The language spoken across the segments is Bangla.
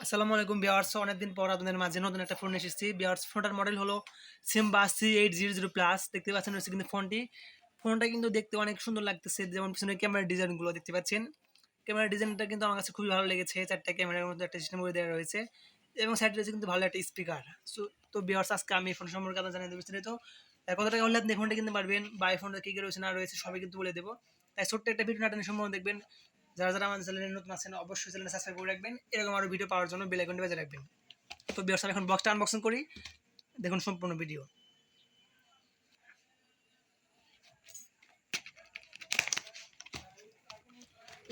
আসসালামু আলাইকুম বিয়ার্স অনেকদিন পর আপনাদের মাঝে নতুন একটা ফোন এসেছি। বিয়ার্স ফোনটার মডেল হলো Simba C eight zero zero plus দেখতে পাচ্ছেন হচ্ছে কিন্তু ফোনটি। ফোনটা কিন্তু দেখতে অনেক সুন্দর লাগতেছে। যেমন পিছনে ক্যামেরার ডিজাইনগুলো দেখতে পাচ্ছেন। ক্যামেরার ডিজাইনটা কিন্তু আমার কাছে খুবই ভালো লেগেছে। চারটা ক্যামেরার মধ্যে একটা সিস্টেম করে দেওয়া রয়েছে। এবং সাইডে রয়েছে কিন্তু ভালো একটা স্পিকার সো, তো বিয়ার্স আজকে আমি ফোন সম্পর্কে আপনার জানিয়ে দেবো বিস্তারিত। কত টাকা হলে আপনি ফোনটা কিনতে পারবেন? বা এই ফোনটা কী কী রয়েছে, না রয়েছে, সবই কিন্তু বলে দেবো। তাই ছোট্ট একটা ভিডিও নাটানি সম্পর্কে দেখবেন। যারা যারা আমাদের চ্যানেলে নতুন আছেন, অবশ্যই চ্যানেলটা সাবস্ক্রাইব করে রাখবেন। এরকম আরও ভিডিও পাওয়ার জন্য বেল আইকনটি বাজে রাখবেন। তো বিয়ার্স আমি এখন বক্সটা আনবক্সিং করি। দেখুন সম্পূর্ণ ভিডিও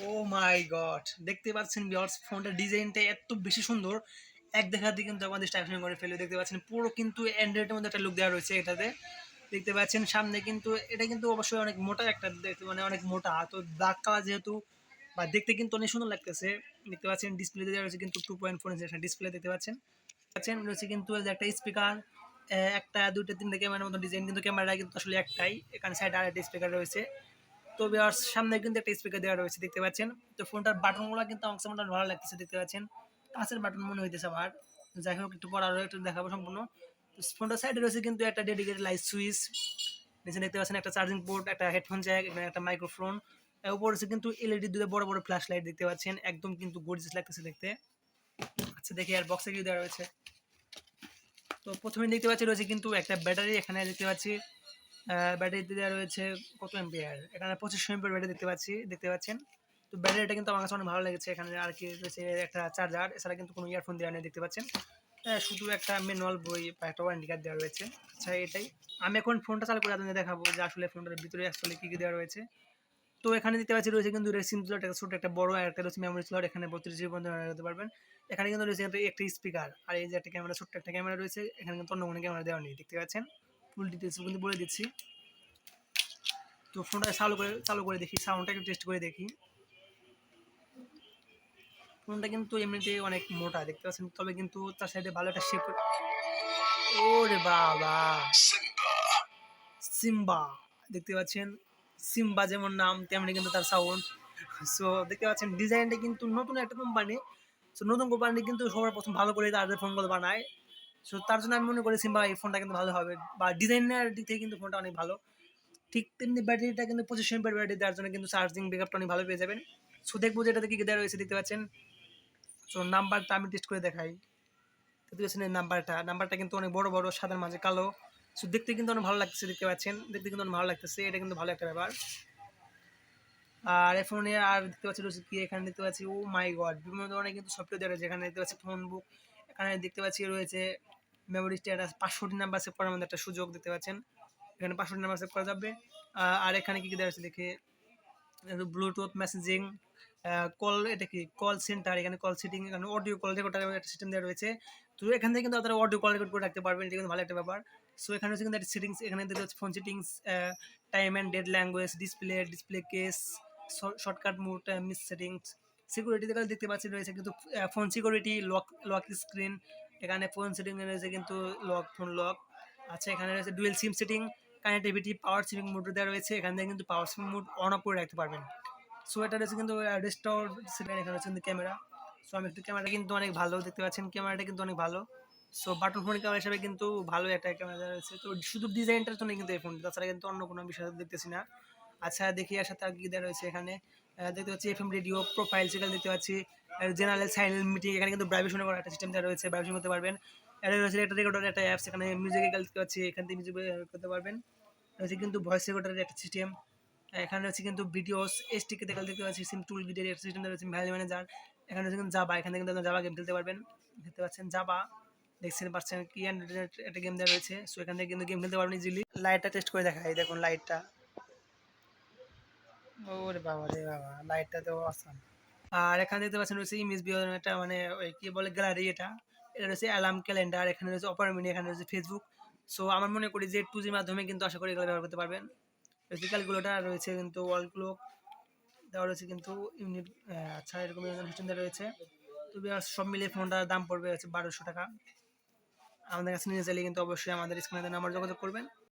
ও মাই গড দেখতে পাচ্ছেন বিয়ার্স ফোনটার ডিজাইনটা এত বেশি সুন্দর। এক দেখাতে কিন্তু আমাদের স্টাইফিং করে ফেলে দেখতে পাচ্ছেন পুরো কিন্তু অ্যান্ড্রয়েডের মধ্যে একটা লুক দেওয়া রয়েছে এটাতে। দেখতে পাচ্ছেন সামনে কিন্তু, এটা কিন্তু অবশ্যই অনেক মোটা একটা, দেখতে মানে অনেক মোটা। তো ব্ল্যাক কালার যেহেতু বা দেখতে কিন্তু অনেক সুন্দর লাগতেছে। দেখতে পাচ্ছেন ডিসপ্লে দেওয়া রয়েছে কিন্তু টু পয়েন্ট ফোর ইঞ্চের ডিসপ্লে দেখতে পাচ্ছেন। পাচ্ছেন, রয়েছে কিন্তু একটা স্পিকার একটা, দুইটা, তিনটা ক্যামেরার মতো ডিজাইন কিন্তু ক্যামেরা কিন্তু আসলে একটাই। এখানে সাইডে আর একটা স্পিকার রয়েছে। তো বিয়ার সামনে কিন্তু একটা স্পিকার দেওয়া রয়েছে, দেখতে পাচ্ছেন। তো ফোনটার বাটনগুলো কিন্তু কাছে মোটামুটি ভালো লাগতেছে, দেখতে পাচ্ছেন। কাঁচের বাটন মনে হইতেছে আমার। যাই হোক, একটু আরও একটু দেখাবো সম্পূর্ণ। ফোনটার সাইডে রয়েছে কিন্তু একটা ডেডিকেটেড লাইট সুইচ নিচে দেখতে পাচ্ছেন একটা চার্জিং পোর্ট একটা হেডফোন জ্যাক একটা মাইক্রোফোন উপরে রয়েছে কিন্তু এলইডি দুটো বড় বড় ফ্ল্যাশ লাইট দেখতে পাচ্ছেন। একদম কিন্তু গর্জিয়াস লাগতেছে দেখতে। আচ্ছা দেখি আর বক্সে কি দেওয়া রয়েছে। তো প্রথমে দেখতে পাচ্ছি রয়েছে কিন্তু একটা ব্যাটারি। এখানে দেখতে পাচ্ছি ব্যাটারিতে দেওয়া রয়েছে কত এম্পিয়ার এখানে পঁচিশশো এম্পিয়ার ব্যাটারি দেখতে পাচ্ছি দেখতে পাচ্ছেন। তো ব্যাটারিটা কিন্তু আমার কাছে অনেক ভালো লেগেছে। এখানে আর কি রয়েছে একটা চার্জার এছাড়া কিন্তু কোনো ইয়ারফোন দেওয়া নেই দেখতে পাচ্ছেন। হ্যাঁ, শুধু একটা ম্যানুয়াল বই বা একটা ওয়ারেন্টি কার্ড দেওয়া রয়েছে। আচ্ছা এটাই। আমি এখন ফোনটা চালু করে আপনাদের দেখাবো যে আসলে ফোনটার ভিতরে আসলে কী কী দেওয়া রয়েছে। তো এখানে দেখতে পাচ্ছি রয়েছে কিন্তু সিম স্লট একটা ছোট একটা বড় আর একটা রয়েছে মেমোরি স্লট এখানে বত্রিশ জিবি পর্যন্ত করতে পারবেন। এখানে কিন্তু রয়েছে একটা একটা স্পিকার আর এই যে একটা ক্যামেরা ছোট্ট একটা ক্যামেরা রয়েছে এখানে কিন্তু অন্য কোনো ক্যামেরা দেওয়া নেই দেখতে পাচ্ছেন? ফুল ডিটেলস কিন্তু বলে দিচ্ছি। তো ফোনটা চালু করে চালু করে দেখি সাউন্ডটা একটু টেস্ট করে দেখি। ফোনটা কিন্তু এমনিতে অনেক মোটা দেখতে পাচ্ছেন? তবে কিন্তু তার সাইডে ভালো একটা শেপ ওরে বাবা! সিম্বা দেখতে পাচ্ছেন? সিম্বা যেমন নাম, তেমনি কিন্তু তার সাউন্ড সো দেখতে পাচ্ছেন ডিজাইনটা কিন্তু নতুন একটা কোম্পানি সো নতুন কোম্পানি কিন্তু সবার প্রথম ভালো করে তাদের ফোনগুলো বানায়। সো তার জন্য আমি মনে করি সিম্বা এই ফোনটা কিন্তু ভালো হবে। বা ডিজাইনের দিক থেকে কিন্তু ফোনটা অনেক ভালো। ঠিক তেমনি ব্যাটারিটা কিন্তু পঁচিশ এমপের ব্যাটারি দেওয়ার জন্য কিন্তু চার্জিং ব্যাকআপটা অনেক ভালো পেয়ে যাবেন। সো দেখব যে এটাতে কী দেওয়া রয়েছে, দেখতে পাচ্ছেন। সো নাম্বারটা আমি টেস্ট করে দেখাই। দেখতে পাচ্ছেন এই নাম্বারটা নাম্বারটা কিন্তু অনেক বড় বড়, সাদার মাঝে কালো। সো দেখতে কিন্তু অনেক ভালো লাগতেছে, দেখতে পাচ্ছেন? দেখতে কিন্তু অনেক ভালো লাগতেছে, এটা কিন্তু ভালো একটা ব্যাপার। আর ফোনে আর দেখতে পাচ্ছি রয়েছে কি? এখানে দেখতে পাচ্ছি, ও মাই গড, বিভিন্ন ধরনের কিন্তু সফটওয়্যার রয়েছে। এখানে দেখতে পাচ্ছি ফোন বুক এখানে দেখতে পাচ্ছি রয়েছে মেমোরি স্ট্যাটাস পাঁচশোটি নাম্বার সেভ করার মধ্যে একটা সুযোগ দেখতে পাচ্ছেন। এখানে পাঁচশোটি নাম্বার সেভ করা যাবে। আর এখানে কি কি দেওয়া আছে দেখে? ব্লুটুথ মেসেজিং কল এটা কি? কল সেন্টার এখানে কল সেটিং এখানে অডিও কল রেকর্ডার একটা সিস্টেম দেওয়া রয়েছে। তো এখান থেকে কিন্তু আপনারা অডিও কল রেকর্ড করে রাখতে পারবেন, এটা কিন্তু ভালো একটা ব্যাপার। সো এখানে হচ্ছে কিন্তু একটা সেটিংস এখানে দেখতে হচ্ছে phone settings time and date language display display case shortcut mood miss settings security দেখে দেখতে পাচ্ছি রয়েছে কিন্তু phone security lock lock screen এখানে ফোন সেটিং রয়েছে কিন্তু লক ফোন লক আচ্ছা এখানে রয়েছে dual SIM setting connectivity power saving mode দেওয়া রয়েছে, এখান থেকে কিন্তু power saving mode on off করে রাখতে পারবেন। সো এটা রয়েছে কিন্তু রেস্টোর সেটিং এখানে রয়েছে কিন্তু ক্যামেরা সো আমি একটু ক্যামেরা কিন্তু অনেক ভালো দেখতে পাচ্ছেন ক্যামেরাটা কিন্তু অনেক ভালো। সো বাটন ফোন ক্যামেরা হিসেবে কিন্তু ভালো একটা ক্যামেরা রয়েছে তো শুধু ডিজাইনটার জন্য কিন্তু এই ফোনটা তাছাড়া কিন্তু অন্য কোনো বিষয় দেখতেছি না। আচ্ছা দেখি আর সাথে কি দেওয়া রয়েছে এখানে। দেখতে পাচ্ছি এফএম রেডিও প্রোফাইল সেখানে দেখতে পাচ্ছি। জেনারেল সাইলেন্ট মিটিং এখানে কিন্তু ভাইব্রেশন করার একটা সিস্টেম দেওয়া রয়েছে। ভাইব্রেশন করতে পারবেন। এটা রয়েছে একটা রেকর্ডার একটা অ্যাপস এখানে মিউজিক দেখতে পাচ্ছি, এখান থেকে মিউজিক করতে পারবেন। রয়েছে কিন্তু ভয়েস রেকর্ডারের একটা সিস্টেম এখানে রয়েছে কিন্তু ভিডিওস এসটিকে দেখে দেখতে পাচ্ছি। সিম টুল ভিডিওর একটা সিস্টেম রয়েছে ভ্যালি ম্যানেজার এখানে রয়েছে কিন্তু জাবা এখানে কিন্তু জাবা গেম খেলতে পারবেন। দেখতে পাচ্ছেন জাবা দেখছেন পাচ্ছেন কি একটা গেম দেওয়া রয়েছে। সো এখান থেকে কিন্তু গেম খেলতে পারবেন ইজিলি লাইটটা টেস্ট করে দেখাই, দেখুন লাইটটা ওরে বাবা রে বাবা লাইটটা তো আসাম আর এখানে দেখতে পাচ্ছেন রয়েছে ইমেজ বিওর একটা মানে ওই কি বলে গ্যালারি এটা। এটা রয়েছে অ্যালার্ম ক্যালেন্ডার এখানে রয়েছে অপার মিনি এখানে রয়েছে ফেসবুক সো আমার মনে করি যে টু জির মাধ্যমে কিন্তু আশা করি এগুলো ব্যবহার করতে পারবেন। রয়েছে ক্যালকুলেটার রয়েছে কিন্তু ওয়াল ক্লক দেওয়া রয়েছে কিন্তু ইউনিট আচ্ছা এরকম সিস্টেম রয়েছে। তো সব মিলিয়ে ফোনটার দাম পড়বে হচ্ছে বারোশো টাকা। আমাদের কাছে নিয়ে চাইলে কিন্তু অবশ্যই আমাদের স্ক্রিনে নাম্বার যোগাযোগ করবেন।